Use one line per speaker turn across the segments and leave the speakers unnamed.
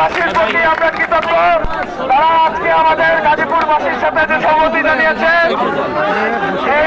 এই উত্তরাবাসীর আমরা কৃতজ্ঞ তারা আজকে আমাদের গাজীপুরবাসীর সাথে যে সম্মতি জানিয়েছেন সেই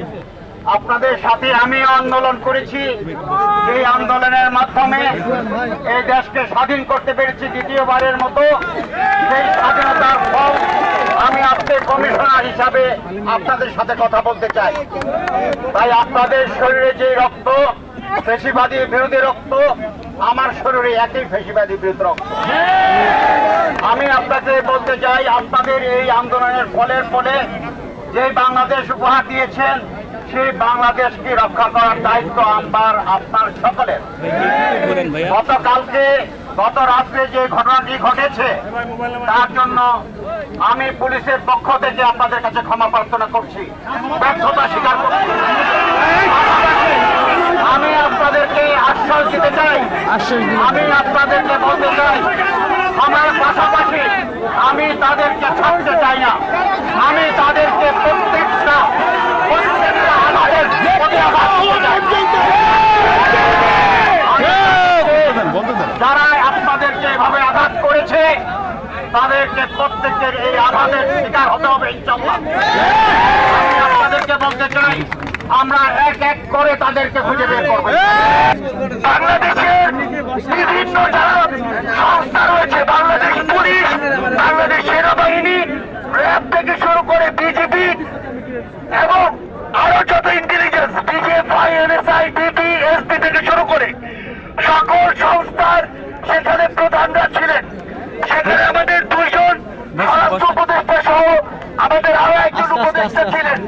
আপনাদের সাথে আমি আন্দোলন করেছি। এই আন্দোলনের মাধ্যমে এই দেশকে স্বাধীন করতে পেরেছি দ্বিতীয়বারের মতো। সেই স্বাধীনতার ফল আমি আজকে কমিশনার হিসাবে আপনাদের সাথে কথা বলতে চাই। তাই আপনাদের শরীরে যে রক্ত, ফেসিবাদী বিরোধী রক্ত, আমার শরীরে একই ফেসিবাদী বিরোধী রক্ত। আমি আপনাকে বলতে চাই, আপনাদের এই আন্দোলনের ফলের ফলে যে বাংলাদেশ উপহার দিয়েছেন সেই বাংলাদেশকে রক্ষা করার দায়িত্ব আমার, আপনার সকলের। গতকালকে গত রাত্রে যে ঘটনাটি ঘটেছে, তার জন্য আমি পুলিশের পক্ষ থেকে আপনাদের কাছে ক্ষমা প্রার্থনা করছি। ব্যর্থতা স্বীকার করছি। আমি আপনাদেরকে আশ্বাস দিতে চাই। আমি আপনাদেরকে বলতে চাই, আমার পাশাপাশি আমি তাদেরকে ছাড়তে চাই না। আমি তাদেরকে প্রত্যেকটা প্রত্যেকটা আঘাতের প্রতি আঘাত করতে চাই। যারা আপনাদেরকে এভাবে আঘাত করেছে তাদেরকে প্রত্যেকের এই আঘাতের শিকার হতে হবে ইনশাল্লাহ আপনাদেরকে বলতে চাই, আমরা এক এক করে তাদেরকে খুঁজে বের করব। সংস্থা রয়েছে, বাংলাদেশ পুলিশ, বাংলাদেশ সেনাবাহিনী, র্যাব থেকে শুরু করে এবং আরও যত ইন্টেলিজেন্স বিজেপি এনএসআই এসপি থেকে শুরু করে সকল সংস্থার সেখানে প্রধানরা ছিলেন। সেখানে সহ আমাদের আরও একজন উপদেষ্টা ছিলেন।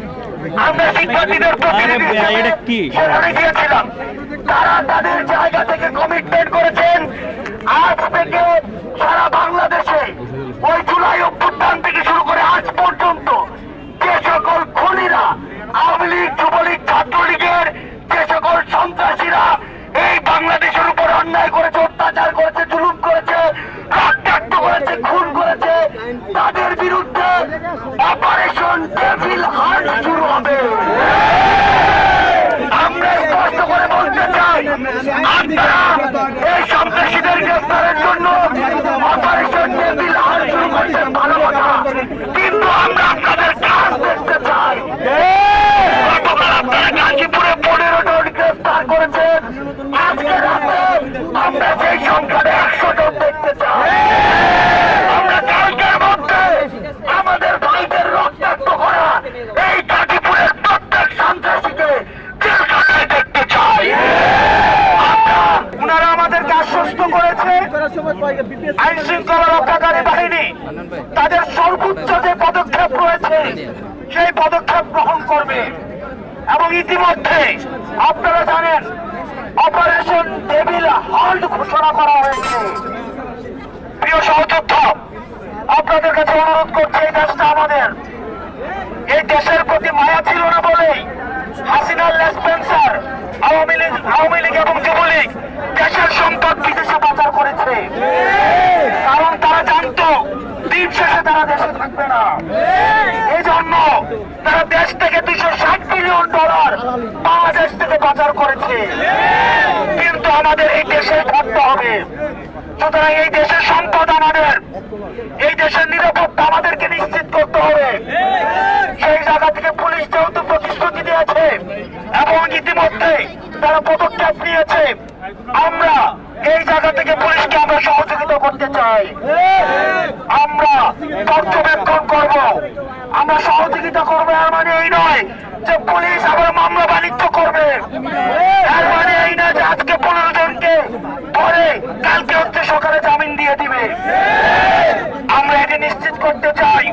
আমরা শিক্ষার্থীদের প্রতিনিধি সেখানে গিয়েছিলাম। তারা তাদের জায়গা থেকে কমিটমেন্ট করেছেন। আজ থেকে সারা Jordan. Get আইন শৃঙ্খলা রক্ষাকারী বাহিনী তাদের সর্বোচ্চ যে পদক্ষেপ রয়েছে, সেই পদক্ষেপ গ্রহণ করবে। এবং ইতিমধ্যে আপনারা জানেন, অপারেশন টেবিল হল্ড ঘোষণা করা হয়েছে। প্রিয় সহযোদ্ধ, আপনাদের কাছে অনুরোধ করছে, এই দেশটা আমাদের। এই দেশের প্রতি মায়া ছিল না বলেই হাসিনার লেসপেন্সার আওয়ামী লীগ আওয়ামী লীগ এবং যুবলীগ দেশের সম্পদ বিদেশে পাচার করেছে। কারণ তারা জানতো তারা দেশে থাকবে না। এই জন্য তারা দেশ থেকে দুইশো ষাট বিলিয়ন ডলার বাংলাদেশ থেকে পাচার করেছে। কিন্তু আমাদের এই দেশে থাকতে হবে। সুতরাং এই দেশের সম্পদ আমাদের। এই দেশের নিরাপত্তা আমাদেরকে নিশ্চিত করতে হবে। সেই জায়গা থেকে পুলিশ যেহেতু প্রতিশ্রুতি দিয়েছে এবং ইতিমধ্যে তারা পদক্ষেপ নিয়েছে, আমরা এই জায়গা থেকে পুলিশকে আমরা সহযোগিতা করতে চাই। পর্যবেক্ষণ করব। আমরা সহযোগিতা করব, এর মানে এই নয় যে পুলিশ আবার মামলা বাণিজ্য করবে। এর মানে এই না যে আজকে পনেরো জনকে পরে কালকে হচ্ছে সকালে জামিন দিয়ে দিবে। আমরা এটি নিশ্চিত করতে চাই